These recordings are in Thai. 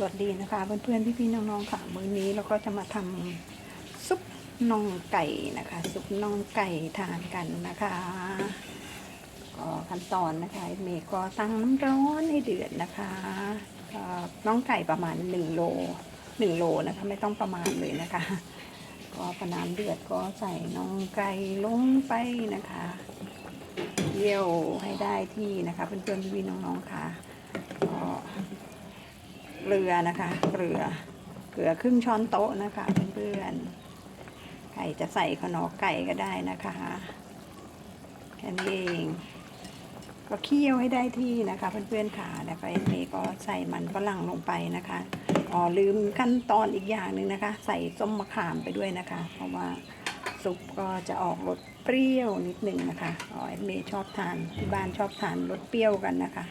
สวัสดีนะคะเพื่อนๆพี่ๆน้องๆค่ะมื้อนี้เราก็จะมาทำซุปน่องไก่นะคะ ซุปน่องไก่ทานกันนะคะก็ขั้นตอนนะคะเมย์ก็ตั้งน้ำร้อนให้เดือดนะคะน่องไก่ประมาณ1โล1โลนะคะ ไม่ต้องประมาณเลยนะคะ ก็พอน้ำเดือดก็ใส่น่องไก่ลงไปนะคะเยี่ยวให้ได้ที่นะคะเพื่อนๆพี่ๆน้องๆค่ะ เกลือนะคะ เกลือ เกลือครึ่งช้อนโต๊ะนะคะเพื่อนๆไก่จะใส่ขนอไก่ก็ได้นะคะแค่นี้เองก็เคี่ยวให้ได้ที่นะคะเพื่อนๆค่ะแล้วก็เอ็นเก็ใส่มันฝรั่งลงไปนะคะอ๋อลืมขั้นตอนอีกอย่างหนึ่งนะคะ ใส่ส้มมะขามไปด้วยนะคะ เพราะว่าซุปก็จะออกรสเปรี้ยวนิดหนึ่งนะคะอ๋อเอ็นเมชอบทานที่บ้านชอบทานรสเปรี้ยวกันนะคะ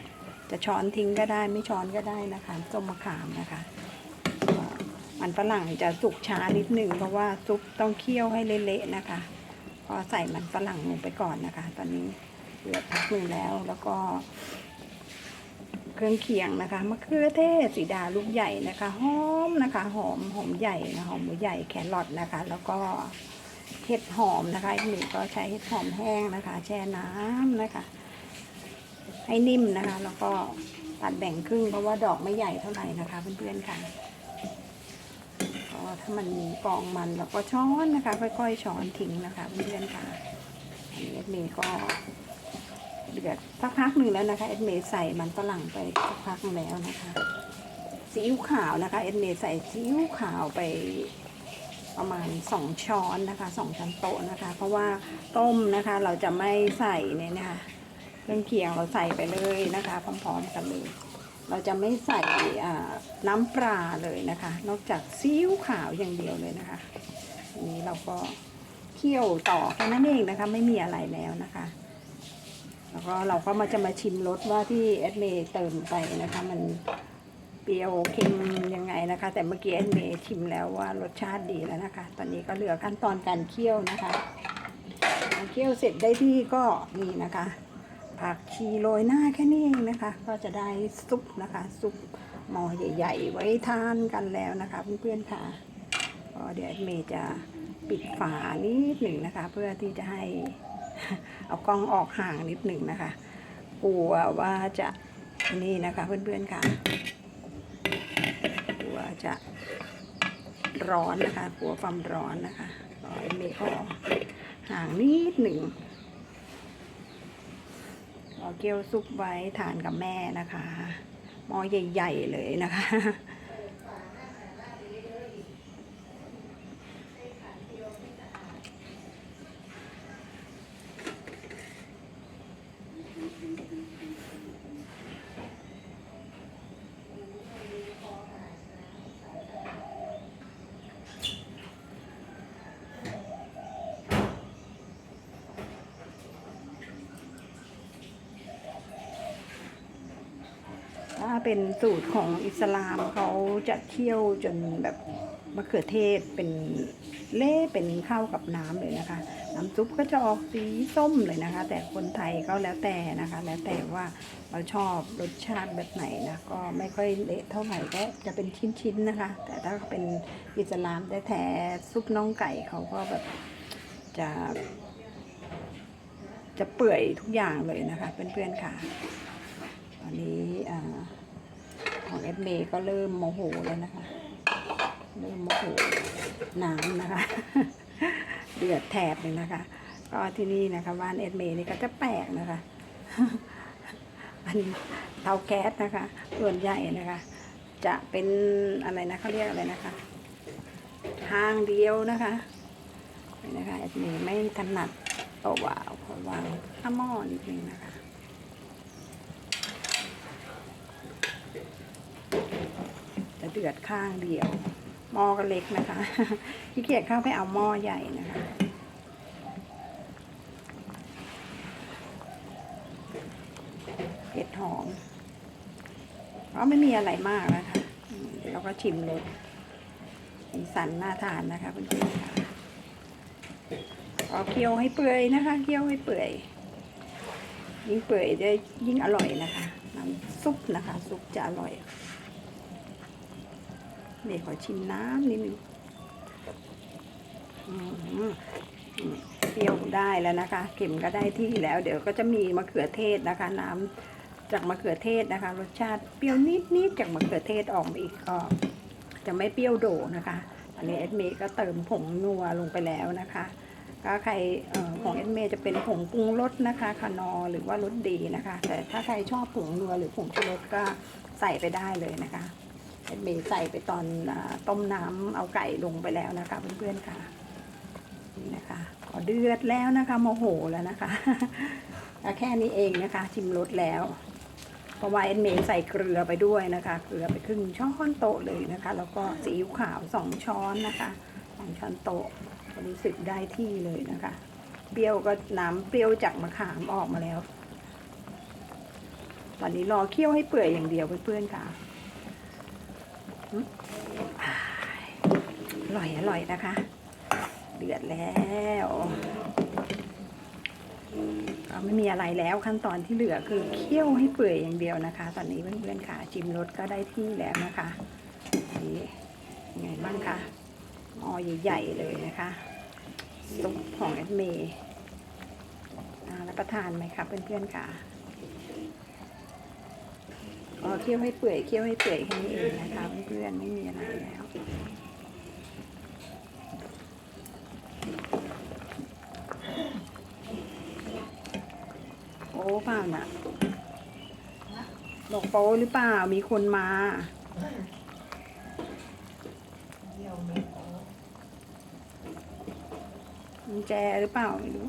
จะช้อนทิ้งก็ได้ไม่ช้อนก็ได้นะคะส้มมะขามนะคะ มันฝรั่งจะสุกช้านิดหนึ่งเพราะว่าซุปต้องเคี่ยวให้เละๆนะคะพอใส่มันฝรั่งลงไปก่อนนะคะ ตอนนี้เดือพักหนึ่งแล้วแล้วก็ เครื่องเคียงนะคะมะเขือเทศสีดาลูกใหญ่นะคะหอมนะคะหอมหอมใหญ่นะหอมหมูใหญ่แครอทนะคะ แล้วก็เห็ดหอมนะคะอีกหนึ่งก็ใช้เห็ดหอมแห้งนะคะ แช่น้ำนะคะ ให้นิ่มนะคะ แล้วก็ตัดแบ่งครึ่งเพราะว่าดอกไม่ใหญ่เท่าไหร่นะคะเพื่อนๆค่ะก็ถ้ามันมีกองมันเราก็ช้อนนะคะ ค่อยๆช้อนทิ้งนะคะเพื่อนๆค่ะอันนี้เอ็ดเมย์ก็เดือดสักพักหนึ่งแล้วนะคะเอ็ดเมย์ใส่มันฝรั่งไปสักพักแล้วนะคะซีอิ๊วขาวนะคะเอ็ดเมย์ใส่ซีอิ๊วขาวไปประมาณสองช้อนนะคะสองช้อนโต๊ะนะคะ เพราะว่าต้มนะคะเราจะไม่ใส่เนี่ยนะคะ เครื่องเคียงเราใส่ไปเลยนะคะ พร้อมๆกันเลยเราจะไม่ใส่น้ำปลาเลยนะคะ นอกจากซีอิ๊วขาวอย่างเดียวเลยนะคะอันนี้เราก็เคี่ยวต่อแค่นั้นเองนะคะ ไม่มีอะไรแล้วนะคะ แล้วก็เราก็มาจะมาชิมรสว่าที่แอดเมย์เติมไปนะคะ มันเปรี้ยวเค็มยังไงนะคะ แต่เมื่อกี้แอดเมย์ชิมแล้วว่ารสชาติดีแล้วนะคะ ตอนนี้ก็เหลือขั้นตอนการเคี่ยวนะคะเคี่ยวเสร็จได้ที่ก็นี่นะคะ ผักชีโรยหน้าแค่นี้เองนะคะ ก็จะได้ซุปนะคะ ซุปหม้อใหญ่ๆ ไว้ทานกันแล้วนะคะเพื่อนๆค่ะก็เดี๋ยวเมย์จะปิดฝานิดหนึ่งนะคะ เพื่อที่จะให้เอากล้องออกห่างนิดหนึ่งนะคะ กลัวว่าจะนี่นะคะเพื่อนๆค่ะ กลัวจะร้อนนะคะ กลัวความร้อนนะคะก็เมย์ก็ห่างนิดหนึ่ง เอเกี๊ยวซุปไว้ทานกับแม่นะคะ หม้อใหญ่ ๆ เลยนะคะ ถ้าเป็นสูตรของอิสลามเขาจะเคี่ยวจนแบบมะเขือเทศเป็นเละเป็นข้าวกับน้ำเลยนะคะ น้ำซุปก็จะออกสีส้มเลยนะคะ แต่คนไทยก็แล้วแต่นะคะ แล้วแต่ว่าเราชอบรสชาติแบบไหนนะ ก็ไม่ค่อยเละเท่าไหร่ก็จะเป็นชิ้นๆนะคะ แต่ถ้าเป็นอิสลามแท้ๆซุปน่องไก่เขาก็แบบจะ จะเปื่อยทุกอย่างเลยนะคะเพื่อนๆค่ะ อนนี้อของเอสเมก็เริ่มโมโหแล้วนะคะ เริ่มโมโหน้ำนะคะ เดือดแถบเลยนะคะ ก็ที่นี่นะคะบ้านเอสเมนี่ก็จะแปลกนะคะอันเตาแก๊สนะคะ ส่วนใหญ่นะคะ จะเป็นอะไรนะเขาเรียกอะไรนะคะทางเดียวนะคะนี่นะคะเอสเมไม่ถนัดโตะวาวขอวาข้าหม้อนิดนึงนะคะ จะเดือดข้างเดียว หม้อก็เล็กนะคะขี้เกียจเข้าไปเอาหม้อใหญ่นะคะเห็ดหอมเพราะไม่มีอะไรมากนะคะเดี๋ยวเราก็ชิมรสสีสันน่าทานนะคะเพื่อนๆค่ะก็เคี่ยวให้เปื่อยนะคะ เคี่ยวให้เปื่อย ยิ่งเปื่อยจะยิ่งอร่อยนะคะน้ำซุปนะคะ ซุปจะอร่อย เดี๋ยวขอชิมน้ำนิดนึงเปรี้ยวได้แล้วนะคะเข็มก็ได้ที่แล้ว เดี๋ยวก็จะมีมะเขือเทศนะคะ น้ำจากมะเขือเทศนะคะ รสชาติเปรี้ยวนิดๆจากมะเขือเทศออกมาอีกก็จะไม่เปรี้ยวโดนะคะ อันนี้เอสเมก็เติมผงนัวลงไปแล้วนะคะก็ใครออของเอสเมจะเป็นผงปรุงรสนะคะคานอหรือว่ารสดีนะคะ แต่ถ้าใครชอบผงนัวหรือผงชูรสก็ใส่ไปได้เลยนะคะ เอสเมใส่ไปตอนอต้มน้ำเอาไก่ลงไปแล้วนะคะเพื่อนๆค่ะนี่นะคะขอเดือดแล้วนะคะโมโหแล้วนะคะแค่นี้เองนะคะ ชิมรสแล้วเพราะว่าเอ็นเมย์ใส่เกลือไปด้วยนะคะ เกลือไปครึ่งช้อนโต๊ะเลยนะคะ แล้วก็ซีอิ๊วขาวสองช้อนนะคะสองช้อนโต๊ะรู้สึกได้ที่เลยนะคะเปรี้ยวก็น้ำเปรี้ยวจากมะขามออกมาแล้ว ตอนนี้รอเคี่ยวให้เปื่อยอย่างเดียวเพื่อนๆค่ะ อร่อยอร่อยนะคะ เดือดแล้วก็ไม่มีอะไรแล้วขั้นตอนที่เหลือคือเคี่ยวให้เปื่อยอย่างเดียวนะคะ ตอนนี้เพื่อนๆค่ะชิมรสก็ได้ที่แล้วนะคะนี่ไงบ้างคะหม้อใหญ่ๆเลยนะคะซุปของแอดเมย์อ่ารับประทานไหมคะเพื่อนๆค่ะ ก็เคี่ยวให้เปื่อยเคี่ยวให้เปื่อยแค่นี้เองนะคะเพื่อนๆไม่มีอะไรแล้วโอ้เปล่าน่ะบอกโป้หรือเปล่ามีคนมาแจหรือเปล่าไม่รู้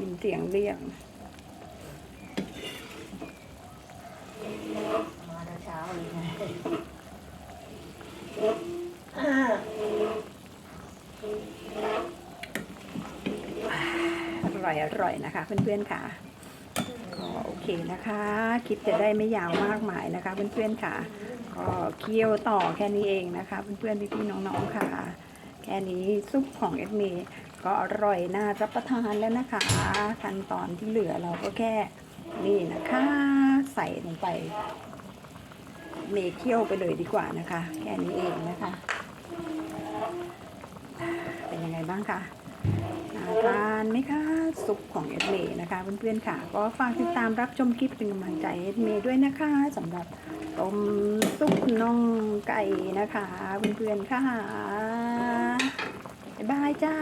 ยินเสียงเรียก มาแต่เช้าเลยไงอร่อยอร่อยนะคะ เพื่อนๆค่ะก็โอเคนะคะ คลิปจะได้ไม่ยาวมากมายนะคะ เพื่อนๆค่ะก็เคี่ยวต่อแค่นี้เองนะคะ เพื่อนๆพี่ๆน้องๆค่ะ แค่นี้ซุปของเอ็ดเมย์ก็อร่อยน่ารับประทานแล้วนะคะ ขั้นตอนที่เหลือเราก็แค่นี่นะคะ ใส่ลงไปเมเคี่ยวไปเลยดีกว่านะคะ แค่นี้เองนะคะ เป็นยังไงบ้างคะาทานไหมคะซุปของเอ็ดเมนะคะเพื่อนๆค่ะ ก็ฝากติดตามรับชมคลิปเป็นกำลังใจเอ็ดเมด้วยนะคะสำหรับต้มซุปน่องไก่นะคะเพื่อนๆค่ะบ๊ายบายจ้า